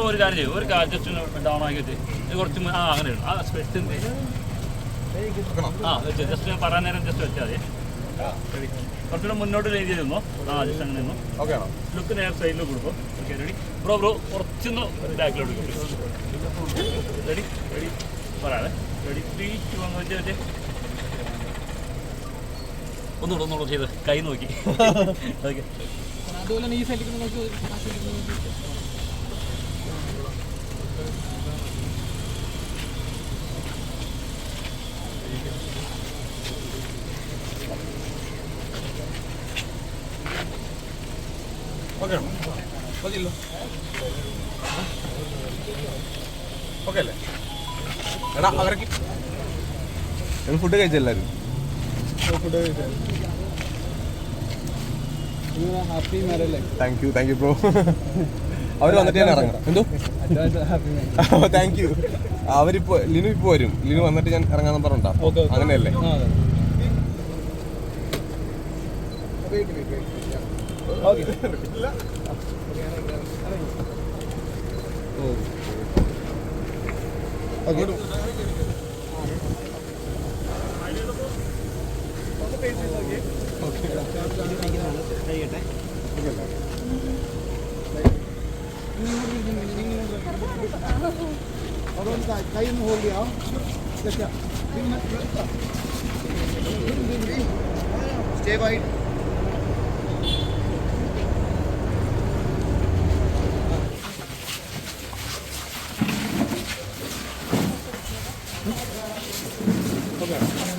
Bro ഒരു കാര്യം ചെയ്യും. ഒരു ജസ്റ്റ് ഡൗൺ ആക്കിയിട്ട് ഇത് കുറച്ച് ആ അങ്ങനെ ഇടും. ആ സ്പെറ്റ് ആ വെച്ചു. ജസ്റ്റ് ഞാൻ പറയാൻ നേരം ജസ്റ്റ് വെച്ചാൽ മതി. കുറച്ചുകൂടെ മുന്നോട്ട് ലൈൻ ചെയ്ത് നിന്നോ. ആ ജസ്റ്റ് അങ്ങനെ നിന്നു. ഓക്കെ ആണോ? ലുക്ക് നേരെ സൈഡിൽ കൊടുക്കും. ഓക്കെ റെഡി ബ്രോ ബ്രോ കുറച്ചൊന്ന് ബാക്കിലോട്ട് കൊടുക്കും. റെഡി റെഡി പറയാതെ റെഡി ത്രീ ടു വന്ന് വെച്ച് വെച്ചേ. ഒന്നുകൂടെ ഒന്നുകൂടെ ചെയ്ത്. കൈ നോക്കി. ഓക്കെ അതുപോലെ തന്നെ ഈ സൈഡിൽ നോക്കി ആ സൈഡിൽ നോക്കി ഓക്കെ ആണോ മതിയല്ലോ. ഓക്കെ അല്ലേ? എടാ അവർക്ക് ഫുഡ് കഴിച്ചെല്ലാരും happy മാരല്ലേ? Thank you thank you bro അവർ വന്നിട്ട് ഞാൻ ഇറങ്ങണം എന്തോ? താങ്ക് യു അവരിപ്പോ ലിനു ഇപ്പോ വരും. ലിനു വന്നിട്ട് ഞാൻ ഇറങ്ങാന്ന് പറഞ്ഞാ അങ്ങനെയല്ലേ? okay. ಅದೊಂದು ಕೈನು ಹೋಗಿ ಸ್ಟೇ ವೈಟ್ Okay.